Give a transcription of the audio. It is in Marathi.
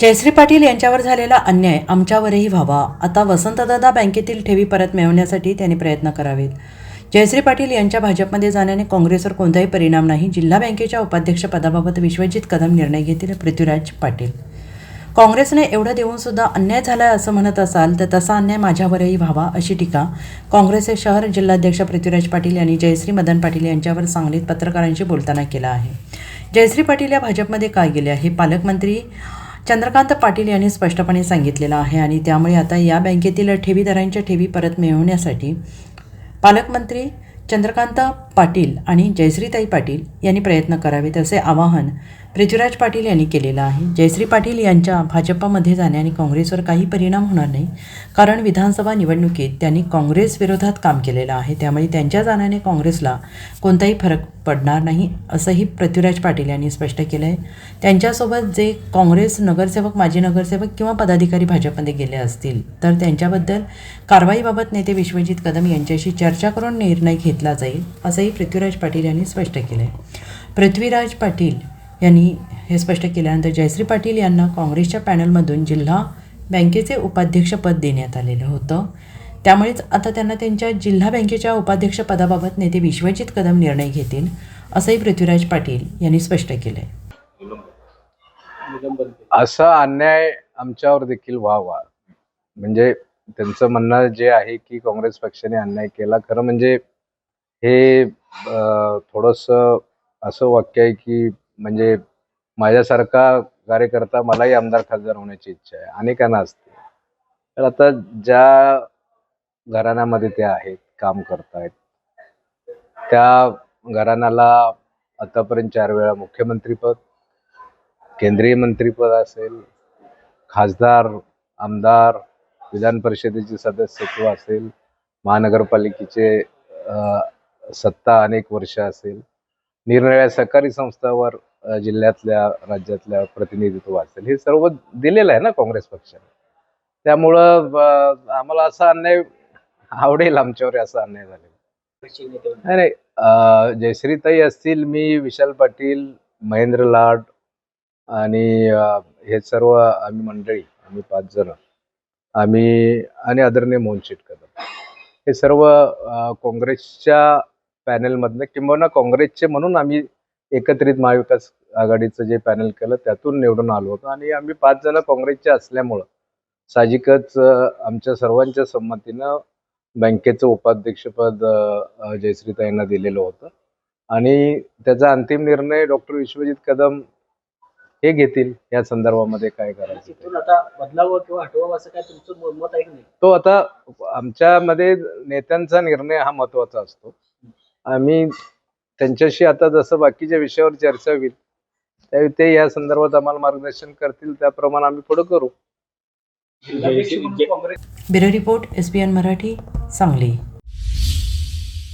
जयश्री पाटील यांच्यावर झालेला अन्याय आमच्यावरही व्हावा. आता वसंतदादा बँकेतील ठेवी परत मिळवण्यासाठी त्यांनी प्रयत्न करावेत. जयश्री पाटील यांच्या भाजपमध्ये जाण्याने काँग्रेसवर कोणताही परिणाम नाही. जिल्हा बँकेच्या उपाध्यक्षपदाबाबत विश्वजित कदम निर्णय घेतील पृथ्वीराज पाटील. काँग्रेसने एवढं देऊन सुद्धा अन्याय झाला असं म्हणत असाल तर तसा अन्याय माझ्यावरही व्हावा अशी टीका काँग्रेसचे शहर जिल्हाध्यक्ष पृथ्वीराज पाटील यांनी जयश्री मदन पाटील यांच्यावर सांगलीत पत्रकारांशी बोलताना केला आहे. जयश्री पाटील या भाजपमध्ये काय गेले हे पालकमंत्री चंद्रकांत पाटील यांनी स्पष्टपणे सांगितलेलं आहे आणि त्यामुळे आता या बँकेतील ठेवीदारांच्या ठेवी परत मिळवण्यासाठी पालकमंत्री चंद्रकांत पाटील आणि जयश्रीताई पाटील यांनी प्रयत्न करावेत असे आवाहन पृथ्वीराज पाटील यांनी केलेलं आहे. जयश्री पाटील यांच्या भाजपमध्ये जाण्याने काँग्रेसवर काही परिणाम होणार नाही कारण विधानसभा निवडणुकीत त्यांनी काँग्रेस विरोधात काम केलेलं आहे. त्यामुळे त्यांच्या जाण्याने काँग्रेसला कोणताही फरक पडणार नाही असंही पृथ्वीराज पाटील यांनी स्पष्ट केलं आहे त्यांच्यासोबत जे काँग्रेस नगरसेवक माजी नगरसेवक किंवा पदाधिकारी भाजपमध्ये गेले असतील तर त्यांच्याबद्दल कारवाईबाबत नेते विश्वजित कदम यांच्याशी चर्चा करून निर्णय घेतला जाईल असंही पृथ्वीराज पाटील यांनी स्पष्ट केलं आहे पृथ्वीराज पाटील यांनी हे स्पष्ट केल्यानंतर जयश्री पाटील यांना काँग्रेसच्या पॅनलमधून जिल्हा बँकेचे उपाध्यक्षपद देण्यात आलेलं होतं. त्यामुळेच आता त्यांना त्यांच्या जिल्हा बँकेच्या उपाध्यक्षपदाबाबत नेते विश्वजित कदम निर्णय घेतील असंही पृथ्वीराज पाटील यांनी स्पष्ट केलं आहे असा अन्याय आमच्यावर देखील व्हावा. म्हणजे त्यांचं म्हणणं जे आहे की काँग्रेस पक्षाने अन्याय केला खरं म्हणजे हे थोडंसं असं वाक्य आहे की म्हणजे माझ्यासारखा कार्यकर्ता मलाही आमदार खासदार होण्याची इच्छा आहे. अनेकांना असते. तर आता ज्या घराण्यामध्ये ते आहेत काम करतायत त्या घराण्याला आतापर्यंत चार वेळा मुख्यमंत्रीपद केंद्रीय मंत्रीपद असेल खासदार आमदार विधान परिषदेचे सदस्यत्व असेल महानगरपालिकेचे सत्ता अनेक वर्ष असेल. निरनिराळ्या सहकारी संस्थावर जिल्ह्यातल्या राज्यातल्या प्रतिनिधित्व असेल हे सर्व दिलेलं आहे ना काँग्रेस पक्षाने. त्यामुळं आम्हाला असा अन्याय आवडेल आमच्यावर असा अन्याय झालेला. नाही नाही. जयश्रीताई असतील मी विशाल पाटील महेंद्र लाड आणि हे सर्व आम्ही मंडळी आम्ही पाच जण. आम्ही आणि आदरणीय मोहन कदम हे सर्व काँग्रेसच्या पॅनलमधनं किंबहुना काँग्रेसचे म्हणून आम्ही एकत्रित महाविकास आघाडीचं जे पॅनल केलं त्यातून निवडून आलो होतो. आणि आम्ही पाच जण काँग्रेसचे असल्यामुळं साहजिकच आमच्या सर्वांच्या संमतीनं बँकेचं उपाध्यक्षपद जयश्रीताईंना दिलेलं होतं. आणि त्याचा अंतिम निर्णय डॉक्टर विश्वजित कदम हे घेतील या संदर्भामध्ये काय करायचं आता बदलावं किंवा हटवावं असं काय तुमचं मत आहे की नाही? तो आता आमच्यामध्ये नेत्यांचा निर्णय हा महत्त्वाचा असतो. आम्ही त्यांच्याशी आता जसं बाकीच्या विषयावर चर्चा होईल त्यावेळी ते या संदर्भात आम्हाला मार्गदर्शन करतील त्याप्रमाणे आम्ही पुढे करू. Bureau report S B N Marathi Sangli.